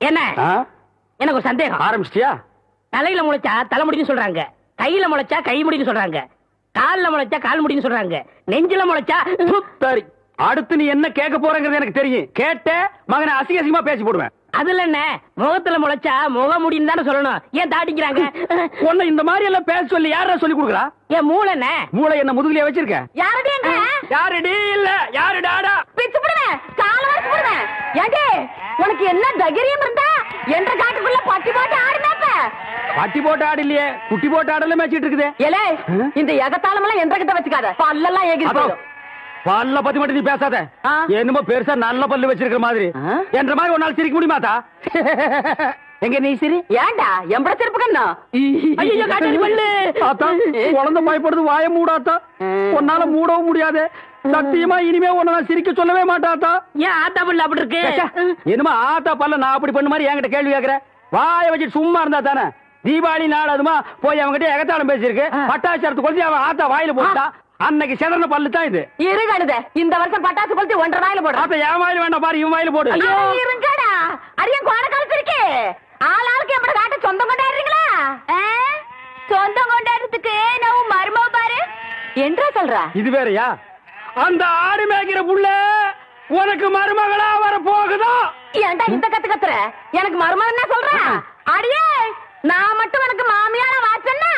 என்ன? எனக்கு ஒரு சந்தேகம். ஆரம்பிச்சிட்டியா? தலையில முளைச்சா தலைமுடின்னு சொல்றாங்க. கையில முளைச்சா கை முடின்னு சொல்றாங்க. கால்ல முளைச்சா கால் முடின்னு சொல்றாங்க. நெஞ்சில முளைச்சா சரி அடுத்து நீ என்ன கேட்க போறங்கிறது எனக்கு தெரியும். கேட்ட மகனை அசிங்க அசிங்கமா பேசி போடுவேன். அதுல என்ன? முகத்துல முளைச்சா முக முடின்னு தானே சொல்லணும். ஏன் தாட்டிக்கிறாங்க? உன்னை இந்த மாதிரி எல்லாம் பேச சொல்லி யாரா சொல்லி கொடுக்குறா? ஏன் மூளை என்ன? மூளை என்ன முதுகுலயே வச்சிருக்க? யாரடி? யாருடி? இல்ல. யாரு டாடா பிச்சு புடுவேன், காலை வரைச்சு புடுவேன். ஏண்டி, உனக்கு என்ன தைரியம் இருந்தா? என்ற காட்டுக்குள்ள பட்டி போட்டு ஆடுனாப்ப. பட்டி போட்டு ஆடு இல்லையே குட்டி போட்டு ஆடல மேய்ச்சிட்டு இருக்குது. ஏலே இந்த எகத்தாளம் எல்லாம் என்ற கிட்ட வச்சுக்காத. பல்லெல்லாம் ஏகி அதோ, பல்ல பத்தி மட்டும் நீ பேசாத. என்னமோ பெருசா நல்ல பல்லு வச்சிருக்கிற மாதிரி? என்ற மாதிரி ஒரு நாள் சிரிக்க முடியுமாத்தா எங்க நீ சிரி? ஏண்டா எம்பட செருப்பு கண்ணா? ஐயோ காட்டாடி பல்லு. ஆத்தா குழந்தை பயப்படுது வாய மூடாத்தா உன்னால மூடவும் முடியாது. சத்தியமா இனிமே உன்னை நான் சிரிக்க சொல்லவே மாட்டாத்தா ஏன் ஆத்தா பல்லு அப்படி இருக்கு? என்னமா ஆத்தா பல்ல நான் அப்படி பண்ண மாதிரி என்கிட்ட கேள்வி கேக்குற? வாய வச்சுட்டு சும்மா இருந்தா தானே? தீபாவளி நாள் அதுமா போய் அவன்கிட்ட எகத்தாளம் பேசியிருக்கு. பட்டாச்சாரத்து கொளுத்தி அவன் ஆத்தா வாயில போட்டா அன்னைக்கு செதறன பல்லு தான் இது. இரு கழுத இந்த வருஷம் பட்டாசு கொளுத்தி ஒன்றரை வாயில போடுறேன். ஆத்தா என் வாயில வேண்டாம் பாரு இவன் வாயில போடு. இருங்கடா. அரியன் கோண கழுத்திருக்கே ஆளாளுக்கு எம்பட காட்ட சொந்தம் கொண்டாடுறீங்களா? சொந்தம் கொண்டாடுறதுக்கு நான் மருமவ பாரு? என்றா சொல்றா? இது வேறயா? அந்த ஆடு மேய்க்கிற புள்ள உனக்கு மருமகளா வர போகுதா? ஏன்டா இந்த கத்து கத்துற? எனக்கு மருமகன் என்ன சொல்ற. அடியே நான் மட்டும் உனக்கு மாமியார வாச்சன்னா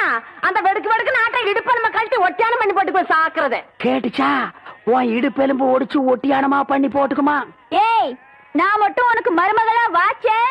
அந்த வெடுக்கு வெடுக்கு நாட்டை இடுப்ப நம்ம கழட்டி ஒட்டியான பண்ணி போட்டு போய் சாக்குறது. கேட்டுச்சா? உன் இடுப்பெலும்பு ஒடிச்சு ஒட்டியானமா பண்ணி போட்டுக்குமா? ஏய் நான் மட்டும் உனக்கு மருமகளா வாச்சேன்.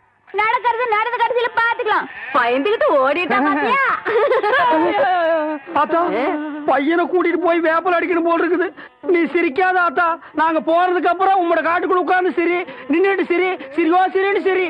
நடக்கிறது நடந்த கடைசியில பாத்துக்கலாம். பயந்துகிட்டு ஓடிட்டா பாத்தியா? ஆத்தா பையனை கூட்டிட்டு போய் வேப்பல் அடிக்கணும் போல் இருக்குது. நீ சிரிக்காத ஆத்தா. நாங்க போறதுக்கு அப்புறம் உங்களோட காட்டுக்குள்ள உட்கார்ந்து சிரி நின்னுட்டு சிரி சிரிவா சிரின்னு சிரி.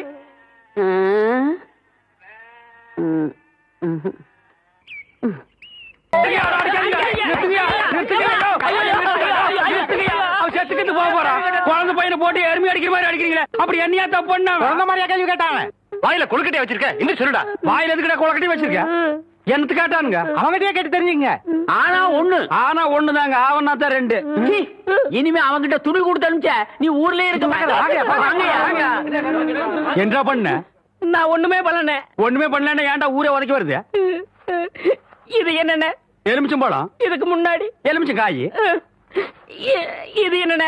செத்துக்கிட்டு போக போறான் குழந்தை பையனை போட்டு எருமை அடிக்கிற மாதிரி அடிக்கிறீங்களே? அப்படி என்னையா தப்பு பண்ண? குழந்தை மாதிரியா கேள்வி கேட்டாங்க. வாயில கொழுக்கட்டை வச்சிருக்க இன்னும் சொல்லுடா. வாயில எதுக்குடா கொழுக்கட்டை வச்சிருக்க? என்னத்து கேட்டானுங்க? அவங்கிட்டயே கேட்டு தெரிஞ்சுங்க ஆனா ஒண்ணு. ஆனா ஒண்ணுதாங்க ஆவனா தான் ரெண்டு இனிமே அவங்கிட்ட துணி கொடுத்து அனுப்பிச்ச நீ ஊர்லயே இருக்க என்ன பண்ண? நான் ஒண்ணுமே பண்ணல. ஒண்ணுமே பண்ணலன்னா ஏன்டா ஊரே உதைக்க வருது? இது என்னென்ன? எலுமிச்சம்பழம்? இதுக்கு முன்னாடி. எலுமிச்சம் காய் இது என்னென்ன?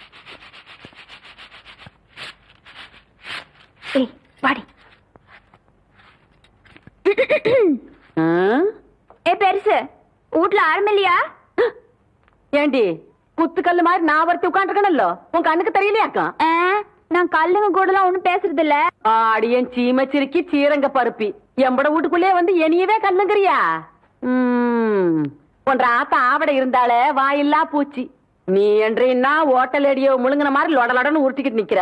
ஏய் வாடி. ஏ பெருசு வீட்ல ஆரம்பம் இல்லையா? ஏண்டி குத்துக்கல்லு மாதிரி நான் ஒருத்தி உட்காந்துருக்கணும்ல உன் கண்ணுக்கு தெரியலையாக்கா? நான் கல்லுங்க கூடலாம் ஒண்ணும் பேசுறது இல்ல ஆடியன் சீமச்சிருக்கி சீரங்க பருப்பி. எம்பட வீட்டுக்குள்ளே வந்து என்னையவே கல்லுங்கிறியா? ம், உன்ற ஆத்தா ஆவட இருந்தாலே வாயில்லா பூச்சி. நீ என்றீன்னா ஓட்டல் அடியோ முழுங்கின மாதிரி லொட லொடன்னு உருட்டிக்கிட்டு நிக்கிற.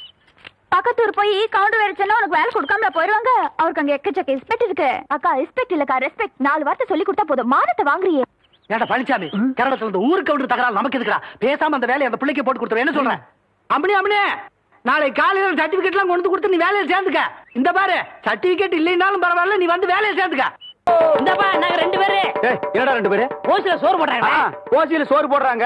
பக்கத்தூர் போய் கவுண்டர் வேற சொன்னா உனக்கு வேலை கொடுக்காம போயிருவாங்க? அவருக்கு அங்க எக்கச்சக்க ரெஸ்பெக்ட் இருக்கு. அக்கா ரெஸ்பெக்ட் இல்லக்கா ரெஸ்பெக்ட் நாலு வார்த்தை சொல்லி கொடுத்தா போதும். மானத்தை வாங்குறியே. ஏடா பழனிசாமி கன்னடத்துல இருந்து ஊருக்கு கவுண்டர் தகராறு நமக்கு இருக்குடா பேசாம அந்த வேலையை அந்த பிள்ளைக்கு போட்டு கொடுத்துரு. என்ன சொல்றேன் அம்மனி அம்மனி நாளை காலையில சர்டிபிகேட் எல்லாம் கொண்டு கொடுத்து நீ வேலையை சேர்ந்துக்க. இந்த பாரு சர்டிபிகேட் இல்லைனாலும் பரவாயில்ல நீ வந்து வேலையை சேர்ந்துக்க. இந்தப்பா நாங்க ரெண்டு பேரு. என்னடா ரெண்டு பேரு? ஓசில சோறு போட்டாங்க ஆ, ஓசியில சோறு போடுறாங்க.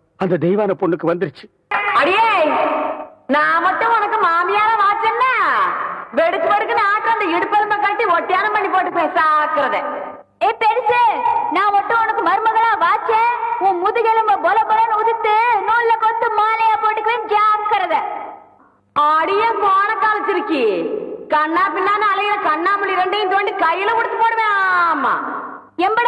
அந்த தெய்வான பொண்ணுக்கு வந்துருச்சு. அடியே நான் மட்டும் உனக்கு மாமியார வாச்சேன்னா? வெடுக்கு வெடுக்குன்னு ஆட்டம் அந்த இடுப்பெருமை கட்டி ஒட்டியானம் பண்ணி போட்டு பேசாக்குறத. ஏ பெருசு நான் மட்டும் உனக்கு மருமகளா வாச்சேன்? உன் முதுகெலும்ப பொல பொலன்னு உதித்து நூல்ல கொத்து மாலையா போட்டுக்குவேன் ஜாக்கிறத அடியே போன காலச்சிருக்கி கண்ணா பின்னான்னு அலையிற கண்ணாமொழி ரெண்டையும் தோண்டி கையில கொடுத்து போடுவேன் ஆமா. எம்பட